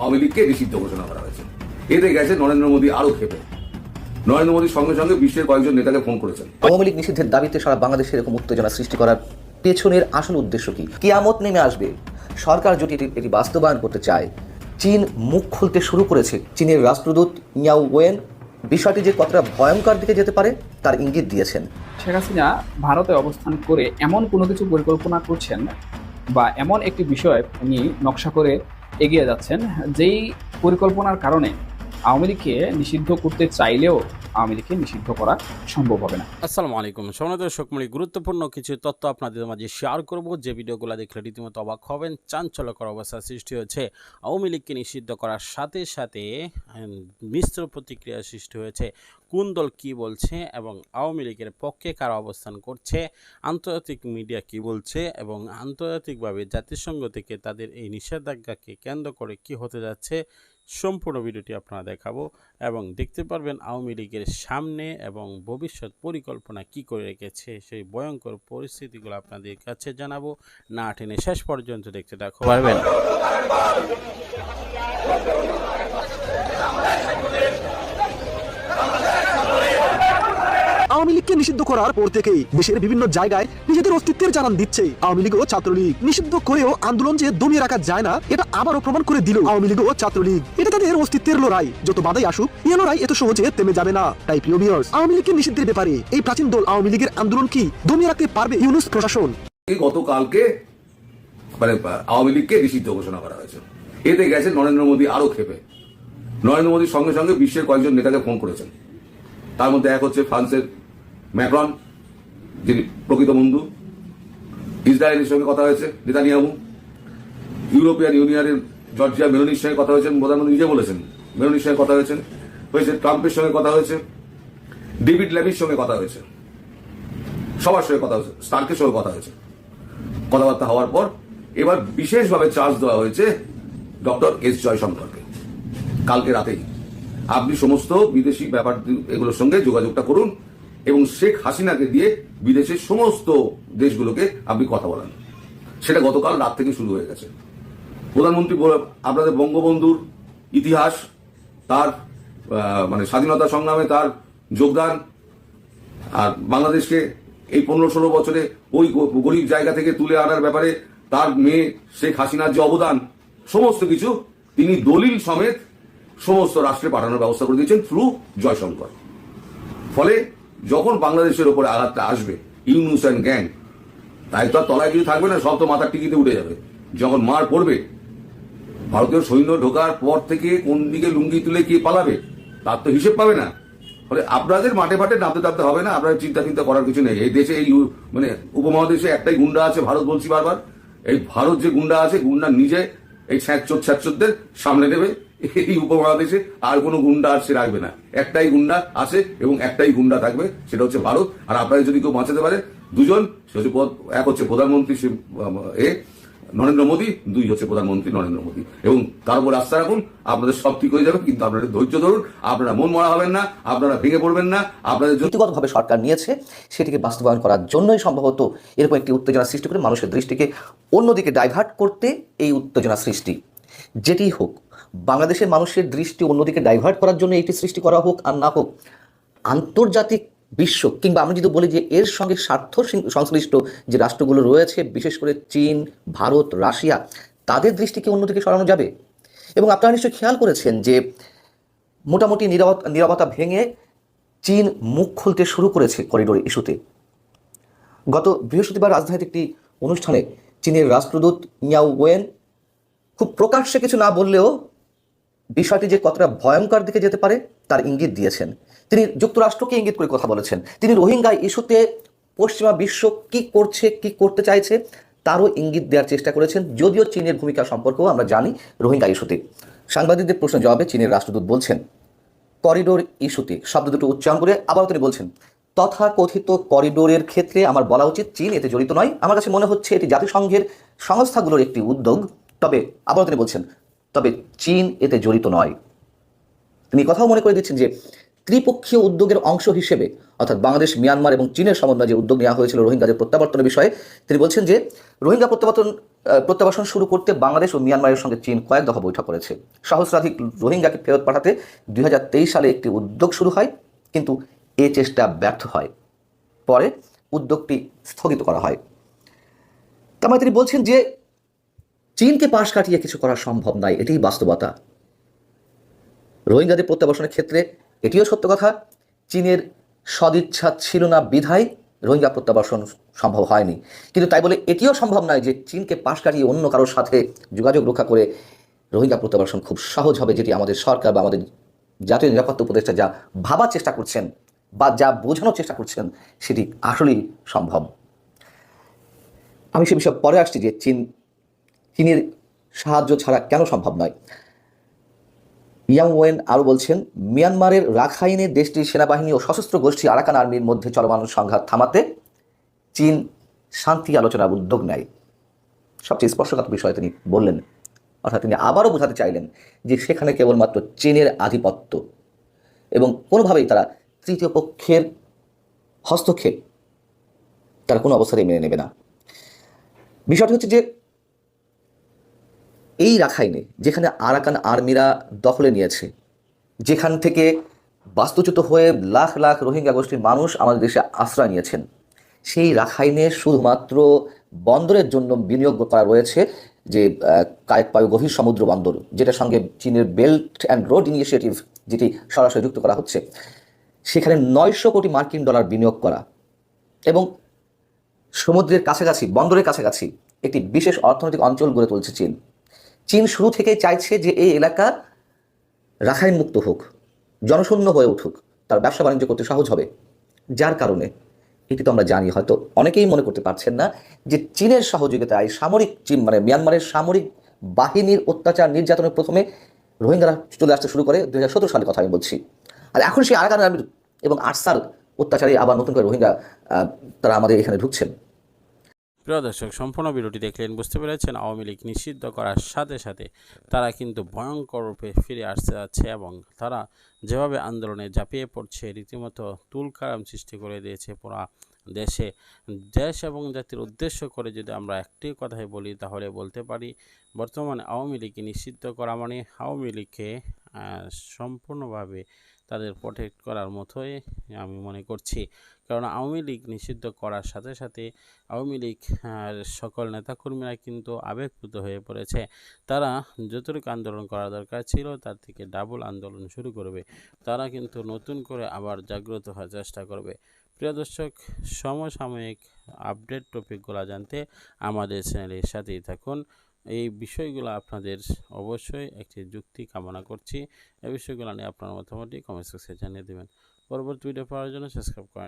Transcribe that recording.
আওয়ামী লীগকে নিষিদ্ধ ঘোষণা করা হয়েছে। এতে গেছে নরেন্দ্র মোদী আরও ক্ষেপে। নরেন্দ্র মোদীর সঙ্গে সঙ্গে বিশ্বের কয়েকজন নেতাকে ফোন করেছেন। আওয়ামী লীগ নিষিদ্ধের দাবিতে সারা বাংলাদেশে এরকম উত্তেজনা সৃষ্টি করার পেছনের আসল উদ্দেশ্য কি? কিয়ামত নেমে আসবে। সরকার যদি এটি এটি বাস্তবায়ন করতে চায় চীন মুখ খুলতে শুরু করেছে। চীনের রাষ্ট্রদূত ইয়াও ওয়েন বিষয়টি যে কতটা ভয়ঙ্কর দিকে যেতে পারে তার ইঙ্গিত দিয়েছেন। শেখ হাসিনা ভারতে অবস্থান করে এমন কোনো কিছু পরিকল্পনা করছেন বা এমন একটি বিষয় উনি নকশা করে এগিয়ে যাচ্ছেন যেই পরিকল্পনার কারণে আওয়ামী লীগকে নিষিদ্ধ করতে চাইলেও আওয়ামী নিষিদ্ধ করা সম্ভব হবে না। আসসালামু আলাইকুম। সমাজ দর্শকমূলী গুরুত্বপূর্ণ কিছু তথ্য আপনাদের মাঝে শেয়ার করব। যে ভিডিওগুলো দেখলে রীতিমতো অবাক হবেন, চাঞ্চল্যকর অবস্থা সৃষ্টি হয়েছে। আওয়ামী লীগকে নিষিদ্ধ করার সাথে সাথে মিশ্র প্রতিক্রিয়া সৃষ্টি হয়েছে। কোন দল কী বলছে এবং আওয়ামী লীগের পক্ষে কারা অবস্থান করছে, আন্তর্জাতিক মিডিয়া কি বলছে এবং আন্তর্জাতিকভাবে জাতিসংঘ থেকে তাদের এই নিষেধাজ্ঞাকে কেন্দ্র করে কি হতে যাচ্ছে সম্পূর্ণ ভিডিওটি আপনারা দেখাবো এবং দেখতে পারবেন আওয়ামী লীগের সামনে এবং ভবিষ্যৎ পরিকল্পনা কি করে রেখেছে, সেই ভয়ঙ্কর পরিস্থিতিগুলো আপনাদের কাছে জানাব। না টেনে শেষ পর্যন্ত দেখতে দেখো পারবেন। আওয়ামী লীগকে নিষিদ্ধ করার পর থেকেই দেশের বিভিন্ন জায়গায় নিজেদের অস্তিত্বের জানান দিচ্ছে। আওয়ামী লীগ ও ছাত্রলীগ নিষিদ্ধ করেও আন্দোলন যে দমিয়ে রাখা যায় না, এটা আবারও প্রমাণ করে দিল আওয়ামী লীগ ও ছাত্রলীগ। এটা তাদের অস্তিত্বের লড়াই। যত বাধাই আসুক এই লড়াই এত সহজে থেমে যাবে না। তাই প্রিয় ভিউয়ার্স আওয়ামী লীগকে নিষিদ্ধের ব্যাপারে এই প্রাচীন দল আওয়ামী লীগের আন্দোলন কি দমিয়ে রাখতে পারবে ইউনুস প্রশাসন? গতকালকে মানে আওয়ামী লীগকে নিষিদ্ধ ঘোষণা করা হয়েছে। এতে গেছে নরেন্দ্র মোদী আরও ক্ষেপে। নরেন্দ্র মোদীর সঙ্গে সঙ্গে বিশ্বের কয়েকজন নেতাকে ফোন করেছেন। তার মধ্যে এক হচ্ছে ফ্রান্সের ম্যাক্রন যিনি প্রকৃত বন্ধু, ইসরায়েলের সঙ্গে কথা হয়েছে, নেতানিয়াহু, ইউরোপিয়ান ইউনিয়নের জর্জিয়া মেলোনির সঙ্গে কথা হয়েছেন প্রধানমন্ত্রী নিজে বলেছেন, মেলোনির সঙ্গে কথা হয়েছেন হয়েছে ট্রাম্পের সঙ্গে কথা হয়েছে, ডেভিড ল্যামির সঙ্গে কথা হয়েছে, সবার সঙ্গে কথা হয়েছে, স্টার্কের সঙ্গে কথা হয়েছে। কথাবার্তা হওয়ার পর এবার বিশেষভাবে চার্জ দেওয়া হয়েছে ডক্টর এস জয়শঙ্করকে। কালকে রাতেই। আপনি সমস্ত বিদেশি ব্যাপার এগুলোর সঙ্গে যোগাযোগটা করুন এবং শেখ হাসিনাকে দিয়ে বিদেশের সমস্ত দেশগুলোকে আপনি কথা বলান। সেটা গতকাল রাত থেকে শুরু হয়ে গেছে। প্রধানমন্ত্রী আপনাদের বঙ্গবন্ধুর ইতিহাস, তার মানে স্বাধীনতা সংগ্রামে তার যোগদান, আর বাংলাদেশকে এই পনেরো ষোলো বছরে ওই গরিব জায়গা থেকে তুলে আনার ব্যাপারে তার মেয়ে শেখ হাসিনার যে অবদান, সমস্ত কিছু তিনি দলিল সমেত সমস্ত রাষ্ট্রে পাঠানোর ব্যবস্থা করে দিয়েছেন থ্রু জয়শঙ্কর। ফলে যখন বাংলাদেশের ওপরে আঘাতটা আসবে, ইউনুস অ্যান্ড গ্যাং তাই তো তলায় কিছু থাকবে না, সব তো মাথার টিকিতে উঠে যাবে। যখন মার পড়বে, ভারতীয় সৈন্য ঢোকার পর থেকে কোন দিকে লুঙ্গি তুলে কে পালাবে, তার তো হিসেব পাবে না। ফলে আপনাদের মাঠে ফাটে নামতে টাপতে হবে না, আপনার চিন্তা চিন্তা করার কিছু নেই। এই দেশে, এই মানে উপমহাদেশে একটাই গুন্ডা আছে, ভারত বলছি বারবার। এই ভারত যে গুন্ডা আছে, গুন্ডা নিজে এই ছ্যাঁচোর ছ্যাঁচোরদের সামনে দেবে এই উপমহাদেশে আর কোনো গুন্ডা আর সে রাখবে না। একটাই গুন্ডা আছে এবং একটাই গুন্ডা থাকবে, সেটা হচ্ছে ভারত। আর আপনাদের যদি কেউ বাঁচাতে পারে, দুজন সে হচ্ছে এক হচ্ছে প্রধানমন্ত্রী এ, নরেন্দ্র মোদী, দুই হচ্ছে প্রধানমন্ত্রী, নরেন্দ্র মোদী। এবং তার উপর আস্থা রাখুন, আপনাদের সব ঠিক হয়ে যাবে, কিন্তু আপনারা ধৈর্য ধরুন, আপনারা মন মরা হবেন না, আপনারা ভেঙে পড়বেন না, আপনাদের জন্য সরকার নিয়েছে, সেটিকে বাস্তবায়ন করার জন্যই সম্ভবত এরকম একটি উত্তেজনা সৃষ্টি করে মানুষের দৃষ্টিকে অন্যদিকে ডাইভার্ট করতে এই উত্তেজনা সৃষ্টি। যেটি হোক বাংলাদেশের মানুষের দৃষ্টি অন্যদিকে ডাইভার্ট করার জন্য এটি সৃষ্টি করা হোক আর না হোক, আন্তর্জাতিক বিশ্ব কিংবা আমি যদি বলি যে এর সঙ্গে স্বার্থ সংশ্লিষ্ট যে রাষ্ট্রগুলো রয়েছে, বিশেষ করে চীন, ভারত, রাশিয়া, তাদের দৃষ্টিকে অন্যদিকে সরানো যাবে? এবং আপনারা নিশ্চয়ই খেয়াল করেছেন যে মোটামুটি নিরাপত্তা নিরাপত্তা ভেঙে চীন মুখ খুলতে শুরু করেছে করিডোর ইস্যুতে গত বৃহস্পতিবার রাজধানীতে একটি অনুষ্ঠানে চীনের রাষ্ট্রদূত ইয়াও ওয়েন খুব প্রকাশ্যে কিছু না বললেও বিষয়টি যে কতটা ভয়ঙ্কর দিকে যেতে পারে, তার ইঙ্গিত দিয়েছেন। তিনি যুক্তরাষ্ট্রকে ইঙ্গিত করে কথা বলেছেন। তিনি রোহিঙ্গা ইস্যুতে পশ্চিমা বিশ্ব কি করছে, কি করতে চাইছে, তারও ইঙ্গিত দেওয়ার চেষ্টা করেছেন। যদিও চীনের ভূমিকা সম্পর্কেও আমরা জানি রোহিঙ্গা ইস্যুতে। সাংবাদিকদের প্রশ্ন জবাবে চীনের রাষ্ট্রদূত বলছেন, করিডোর ইস্যুতে শব্দ দুটো উচ্চারণ করে আবারও তিনি বলছেন, তথাকথিত করিডোরের ক্ষেত্রে আমার বলা উচিত চীন এতে জড়িত নয়। আমার কাছে মনে হচ্ছে এটি জাতিসংঘের সংস্থাগুলোর একটি উদ্যোগ। তবে আবারও তিনি বলছেন তবে চীন এতে জড়িত নয়। তিনি কথাও মনে করে দিচ্ছেন যে, ত্রিপক্ষীয় উদ্যোগের অংশ হিসেবে, অর্থাৎ বাংলাদেশ, মিয়ানমার এবং চীনের সমন্বয়ে যে উদ্যোগ নেওয়া হয়েছিল রোহিঙ্গাদের প্রত্যাবর্তনের বিষয়ে, তিনি বলছেন যে, রোহিঙ্গা প্রত্যাবর্তন প্রত্যাবাসন শুরু করতে বাংলাদেশ ও মিয়ানমারের সঙ্গে চীন কয়েক দফা বৈঠক করেছে। সহস্রাধিক রোহিঙ্গাকে ফেরত পাঠাতে দুই হাজার তেইশ সালে একটি উদ্যোগ শুরু হয়, কিন্তু এ চেষ্টা ব্যর্থ হয়। পরে উদ্যোগটি স্থগিত করা হয়। তার মানে তিনি বলছেন যে চীনকে পাশ কাটিয়ে কিছু করা সম্ভব নয়, এটিই বাস্তবতা। রোহিঙ্গাদের প্রত্যাবাসনের ক্ষেত্রে এটিও সত্য কথা, চীনের সদিচ্ছা ছিল না বিধায় রোহিঙ্গা প্রত্যাবাসন সম্ভব হয়নি। কিন্তু তাই বলে এটিও সম্ভব নয় যে চীনকে পাশ কাটিয়ে অন্য কারোর সাথে যোগাযোগ রক্ষা করে রোহিঙ্গা প্রত্যাবাসন খুব সহজ হবে, যেটি আমাদের সরকার বা আমাদের জাতীয় নিরাপত্তা উপদেষ্টা যা ভাবার চেষ্টা করছেন বা যা বোঝানোর চেষ্টা করছেন, সেটি আসলেই সম্ভব। আমি সে বিষয়ে পরে আসছি যে চীন চীনের সাহায্য ছাড়া কেন সম্ভব নয়? ইয়াং ওয়েন আরও বলছেন, মিয়ানমারের রাখাইনে দেশটির সেনাবাহিনী ও সশস্ত্র গোষ্ঠী আরাকান আর্মির মধ্যে চলমান সংঘাত থামাতে চীন শান্তি আলোচনার উদ্যোগ নেয়। সবচেয়ে স্পর্শকাতর বিষয় তিনি বললেন, অর্থাৎ তিনি আবারও বোঝাতে চাইলেন যে সেখানে কেবলমাত্র চীনের আধিপত্য এবং কোনোভাবেই তারা তৃতীয় পক্ষের হস্তক্ষেপ তারা কোনো অবস্থাতেই মেনে নেবে না। বিষয়টি হচ্ছে যে এই রাখাইনে যেখানে আরাকান আর্মিরা দখলে নিয়েছে, যেখান থেকে বাস্তুচ্যুত হয়ে লাখ লাখ রোহিঙ্গা গোষ্ঠীর মানুষ আমাদের দেশে আশ্রয় নিয়েছেন, সেই রাখাইনে শুধুমাত্র বন্দরের জন্য বিনিয়োগ করা রয়েছে যে কায়েকপায়ু গভীর সমুদ্র বন্দর, যেটার সঙ্গে চীনের বেল্ট অ্যান্ড রোড ইনিশিয়েটিভ যেটি সরাসরি যুক্ত করা হচ্ছে, সেখানে নয়শো কোটি মার্কিন ডলার বিনিয়োগ করা এবং সমুদ্রের কাছাকাছি, বন্দরের কাছাকাছি একটি বিশেষ অর্থনৈতিক অঞ্চল গড়ে তুলছে চীন। চীন শুরু থেকেই চাইছে যে এই এলাকা রাখাইন মুক্ত হোক, জনশূন্য হয়ে উঠুক, তার ব্যবসা বাণিজ্য করতে সহজ হবে। যার কারণে এটি তো আমরা জানি, হয়তো অনেকেই মনে করতে পারছেন না যে চীনের সহযোগিতায় সামরিক চীন মানে মিয়ানমারের সামরিক বাহিনীর অত্যাচার নির্যাতনের প্রথমে রোহিঙ্গারা চলে আসতে শুরু করে দুই হাজার সালের কথা আমি বলছি। আর এখন সেই আরাকান এবং আটসার অত্যাচারে আবার নতুন করে রোহিঙ্গা তারা আমাদের এখানে ঢুকছেন। প্রিয় দর্শক, সম্পূর্ণ ভিডিওটি দেখলেন বুঝতে পেরেছেন, আওয়ামী লীগ নিষিদ্ধ করার সাথে সাথে তারা কিন্তু ভয়ঙ্কর রূপে ফিরে আসতে যাচ্ছে এবং তারা যেভাবে আন্দোলনে ঝাঁপিয়ে পড়ছে, রীতিমতো তুলকারাম সৃষ্টি করে দিয়েছে পুরা দেশে। দেশ এবং জাতির উদ্দেশ্য করে যদি আমরা একটি কথাই বলি, তাহলে বলতে পারি, বর্তমানে আওয়ামী লীগকে নিষিদ্ধ করা মানে আওয়ামী লীগকে সম্পূর্ণভাবে তাদের প্রোটেক্ট করার মতোই আমি মনে করছি। কারণ আওয়ামী লীগ নিষিদ্ধ করার সাথে সাথে আওয়ামী লীগ সকল নেতাকর্মীরা কিন্তু আবেগপ্রুত হয়ে পড়েছে। তারা যতটুকু আন্দোলন করা দরকার ছিল, তার থেকে ডাবল আন্দোলন শুরু করবে। তারা কিন্তু নতুন করে আবার জাগ্রত হওয়ার চেষ্টা করবে। প্রিয় দর্শক, সমসাময়িক আপডেট টপিকগুলো জানতে আমাদের চ্যানেলের সাথেই থাকুন। এই বিষয়গুলো আপনাদের অবশ্যই একটি যুক্তি কামনা করছি। এই বিষয়গুলো নিয়ে আপনার মতামতটি কমেন্ট সেকশনে জানিয়ে দেবেন। পরবর্তী ভিডিও পাওয়ার জন্য সাবস্ক্রাইব করেন।